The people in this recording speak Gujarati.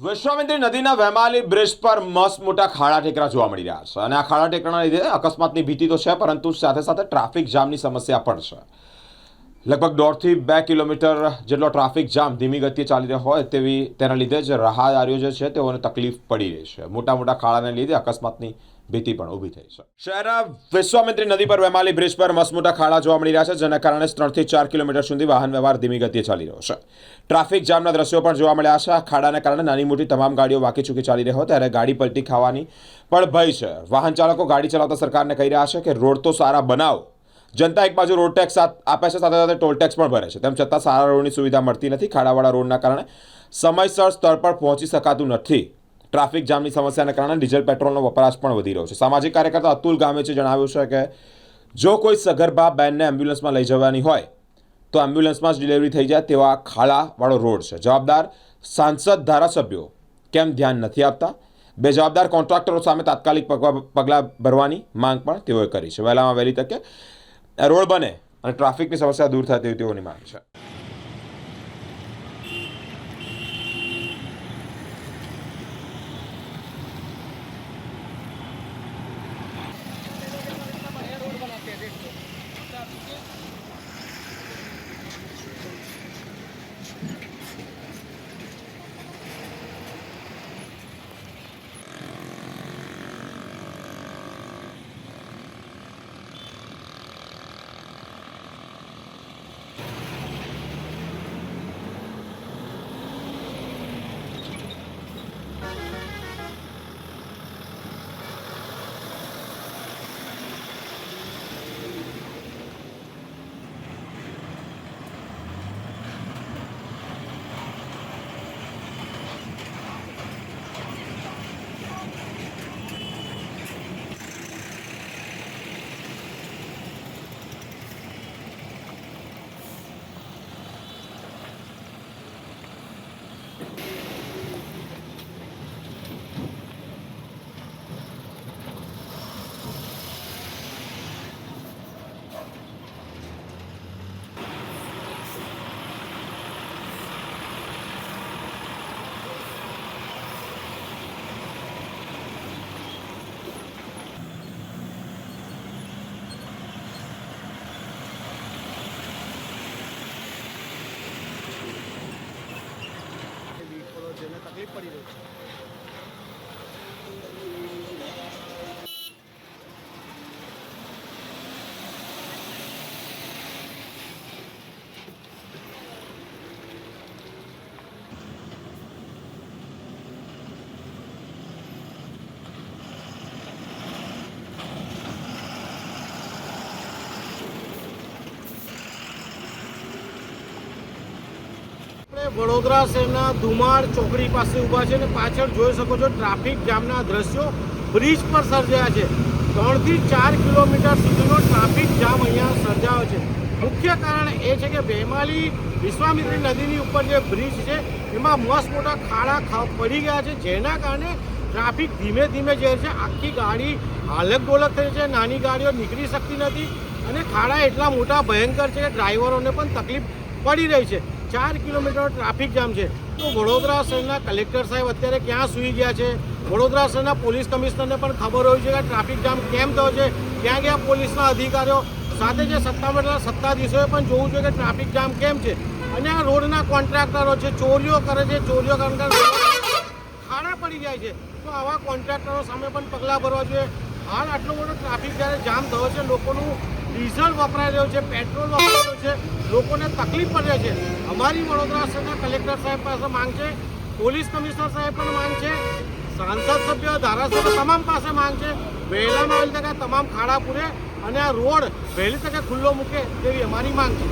વિશ્વામિત્રી નદીના વેમાલી બ્રિજ પર મસ્ત મોટા ખાડા ટેકરા જોવા મળી રહ્યા છે. અને આ ખાડા ટેકરાના લીધે અકસ્માતની ભીતિ તો છે, પરંતુ સાથે સાથે ટ્રાફિક જામની સમસ્યા પણ છે. લગભગ દોઢથી બે કિલોમીટર જેટલો ટ્રાફિક જામ ધીમી ગતિએ ચાલી રહ્યો હોય તેવી તેના લીધે જ રાહદારીઓ જે છે તેઓને તકલીફ પડી રહી છે. મોટા મોટા ખાડાને લીધે અકસ્માતની ભીતિ પણ ઊભી થઈ છે. શહેરના વિશ્વામિત્રી નદી પર વેમાલી બ્રિજ પર મસમોટા ખાડા જોવા મળી રહ્યા છે, જેના કારણે ત્રણથી ચાર કિલોમીટર સુધી વાહન વ્યવહાર ધીમી ગતિએ ચાલી રહ્યો છે. ટ્રાફિક જામના દ્રશ્યો પણ જોવા મળ્યા છે. આ ખાડાને કારણે નાની મોટી તમામ ગાડીઓ વાકી ચૂકી ચાલી રહી હોય ત્યારે ગાડી પલટી ખાવાની પણ ભય છે. વાહન ચાલકો ગાડી ચલાવતા સરકારને કહી રહ્યા છે કે રોડ તો સારા બનાવો જનતા એક બાજુ રોડ ટેક્સ આપે છે, સાથે સાથે ટોલ ટેક્સ પણ ભરે છે. તેમ છતાં સારા રોડની સુવિધા મળતી નથી. ખાડાવાળા રોડના કારણે સમયસર સ્થળ પર પહોંચી શકાતું નથી. ટ્રાફિક જામની સમસ્યાને કારણે ડીઝલ, પેટ્રોલનો વપરાશ પણ વધી રહ્યો છે. સામાજિક કાર્યકર્તા અતુલ ગામેચે જણાવ્યું છે કે જો કોઈ સગર્ભા બેનને એમ્બ્યુલન્સમાં લઈ જવાની હોય, તો એમ્બ્યુલન્સમાં જ ડિલિવરી થઈ જાય તેવા ખાડાવાળો રોડ છે. જવાબદાર સાંસદ ધારાસભ્યો કેમ ધ્યાન નથી આપતા? બે જવાબદાર કોન્ટ્રાક્ટરો સામે તાત્કાલિક પગલાં ભરવાની માંગ પણ તેઓએ કરી છે. વહેલામાં વહેલી તકે રોડ બને અને ટ્રાફિકની સમસ્યા દૂર થાય તેવી તેઓની માંગ છે. પડી રહી છે. વડોદરા શહેરના ધુમાડ ચોકડી પાસે ઊભા છે અને પાછળ જોઈ શકો છો ટ્રાફિક જામના દ્રશ્યો. બ્રિજ પર સર્જાયા છે. ત્રણથી ચાર કિલોમીટર સુધીનો ટ્રાફિક જામ અહીંયા સર્જાયો છે. મુખ્ય કારણ એ છે કે વેમાલી વિશ્વામિત્રી નદીની ઉપર જે બ્રિજ છે, એમાં મસ્ત મોટા ખાડા પડી ગયા છે, જેના કારણે ટ્રાફિક ધીમે ધીમે જે છે. આખી ગાડી હાલક ડોલક થઈ છે, નાની ગાડીઓ નીકળી શકતી નથી અને ખાડા એટલા મોટા ભયંકર છે કે ડ્રાઈવરોને પણ તકલીફ પડી રહી છે. ચાર કિલોમીટર ટ્રાફિક જામ છે. તો વડોદરા શહેરના કલેક્ટર સાહેબ અત્યારે ક્યાં સૂઈ ગયા છે? વડોદરા શહેરના પોલીસ કમિશનરને પણ ખબર હોય છે કે ટ્રાફિક જામ કેમ થયો છે? ક્યાં ગયા પોલીસના અધિકારીઓ સાથે જે સત્તામંડળના સત્તાધીશોએ પણ જોવું જોઈએ કે ટ્રાફિક જામ કેમ છે? અને આ રોડના કોન્ટ્રાક્ટરો છે, ચોરીઓ કરે છે, ચોરીઓ કારણ ખાડા પડી જાય છે. તો આવા કોન્ટ્રાક્ટરો સામે પણ પગલાં ભરવા જોઈએ. હાલ આટલો મોટો ટ્રાફિક જ્યારે જામ થયો છે, લોકોનું ડીઝલ વપરાઈ રહ્યો છે, પેટ્રોલ વપરાઈ રહ્યો છે, લોકોને તકલીફ પડે છે. અમારી વડોદરા શહેરના કલેક્ટર સાહેબ પાસે માંગ છે, પોલીસ કમિશનર સાહેબ પણ માંગ છે, સાંસદ સભ્ય, ધારાસભ્ય તમામ પાસે માંગ છે. વહેલામાં વહેલી તકે તમામ ખાડા પૂરે અને આ રોડ વહેલી તકે ખુલ્લો મૂકે તેવી અમારી માંગ છે.